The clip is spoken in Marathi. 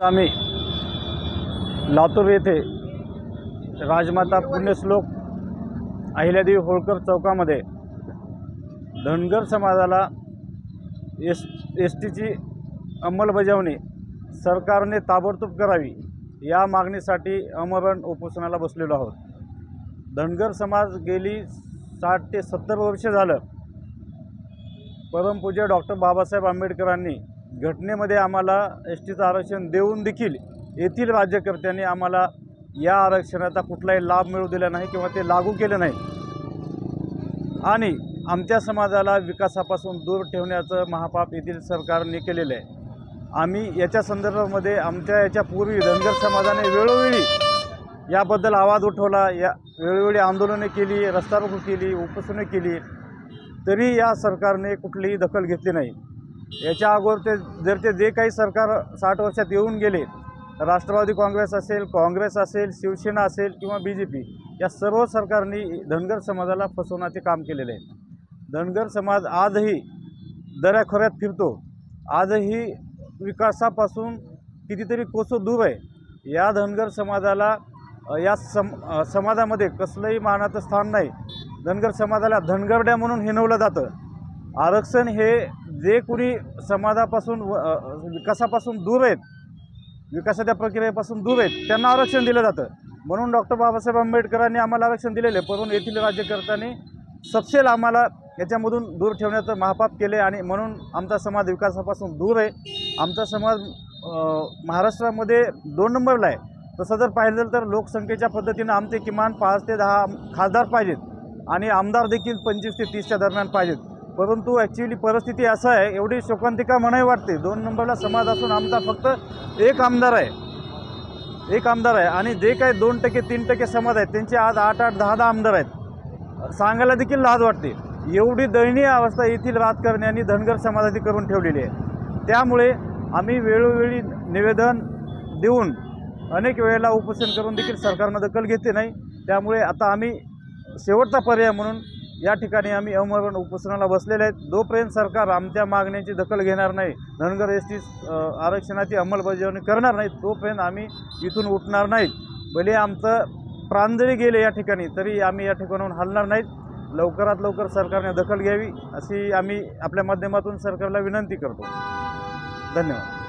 आम्ही लातूर येथे राजमाता पुण्यश्लोक अहिल्यादेवी होळकर चौकामध्ये धनगर समाजाला एस एस टीची अंमलबजावणी सरकारने ताबडतोब करावी या मागणीसाठी अमरण उपोषणाला बसलेलो आहोत. धनगर समाज गेली साठ ते सत्तर वर्ष झालं. परमपूज्य डॉक्टर बाबासाहेब आंबेडकरांनी घटनेमध्ये आम्हाला एस टीचं आरक्षण देऊन देखील येथील राज्यकर्त्यांनी आम्हाला या आरक्षणाचा कुठलाही लाभ मिळू दिला नाही किंवा ते लागू केले नाही. आणि आमच्या समाजाला विकासापासून दूर ठेवण्याचं महापाप येथील सरकारने केलेलं आहे. आम्ही याच्या संदर्भामध्ये आमच्या याच्या पूर्वी धनगर समाजाने वेळोवेळी याबद्दल आवाज उठवला. या वेळोवेळी आंदोलने केली रस्ता रोको केली उपोषणे केली. तरी या सरकारने कुठलीही दखल घेतली नाही. याच्या अगोदर ते जर ते जे काही सरकार साठ वर्षात येऊन गेले राष्ट्रवादी काँग्रेस असेल काँग्रेस असेल शिवसेना असेल किंवा बी जे पी या सर्व सरकारनी धनगर समाजाला फसवण्याचे काम केलेले आहे. धनगर समाज आजही दऱ्याखोऱ्यात फिरतो. आजही विकासापासून कितीतरी कोसो दूर आहे. या धनगर समाजाला या सम समाजामध्ये कसलंही मानाचं स्थान नाही. धनगर समाजाला धनगरड्या म्हणून हिनवलं जातं. आरक्षण हे जे कुणी समाजापासून व- विकासापासून दूर आहेत विकासाच्या प्रक्रियेपासून दूर आहेत त्यांना आरक्षण दिलं जातं. म्हणून डॉक्टर बाबासाहेब आंबेडकरांनी आम्हाला आरक्षण दिलेलं आहे. परंतु येथील राज्यकर्त्यांनी सपशेल आम्हाला याच्यामधून दूर ठेवण्याचं महापाप केले आणि म्हणून आमचा समाज विकासापासून दूर आहे. आमचा समाज महाराष्ट्रामध्ये दोन नंबरला आहे. तसं जर पाहिलं तर लोकसंख्येच्या पद्धतीनं आमचे किमान पाच ते दहा खासदार पाहिजेत आणि आमदार देखील पंचवीस ते तीसच्या दरम्यान पाहिजेत. परंतु ॲक्च्युली परिस्थिती असं आहे एवढी शोकांतिका म्हणावी वाटते. दोन नंबरला समाज असून आमचा फक्त एक आमदार आहे. एक आमदार आहे. आणि जे काही दोन टक्के तीन टक्के समाज आहेत त्यांचे आज आठ आठ दहा दहा आमदार आहेत. सांगायला देखील लाज वाटते. एवढी दयनीय अवस्था येथील राजकारण्यांनी धनगर समाजाची करून ठेवलेली आहे. त्यामुळे आम्ही वेळोवेळी निवेदन देऊन अनेक वेळेला उपोषण करून देखील सरकारनं दखल घेतली नाही. त्यामुळे आता आम्ही शेवटचा पर्याय म्हणून या ठिकाणी आम्ही अमरण उपोषणाला बसलेले आहेत. जोपर्यंत सरकार आमच्या मागण्यांची दखल घेणार नाही धनगर एस टी आरक्षणाची अंमलबजावणी करणार नाही तोपर्यंत आम्ही इथून उठणार नाहीत भले आमचं प्राण जरी गेले या ठिकाणी तरी आम्ही या ठिकाणाहून हलणार नाहीत. लवकरात लवकर सरकारने दखल घ्यावी अशी आम्ही आपल्या माध्यमातून सरकारला विनंती करतो. धन्यवाद.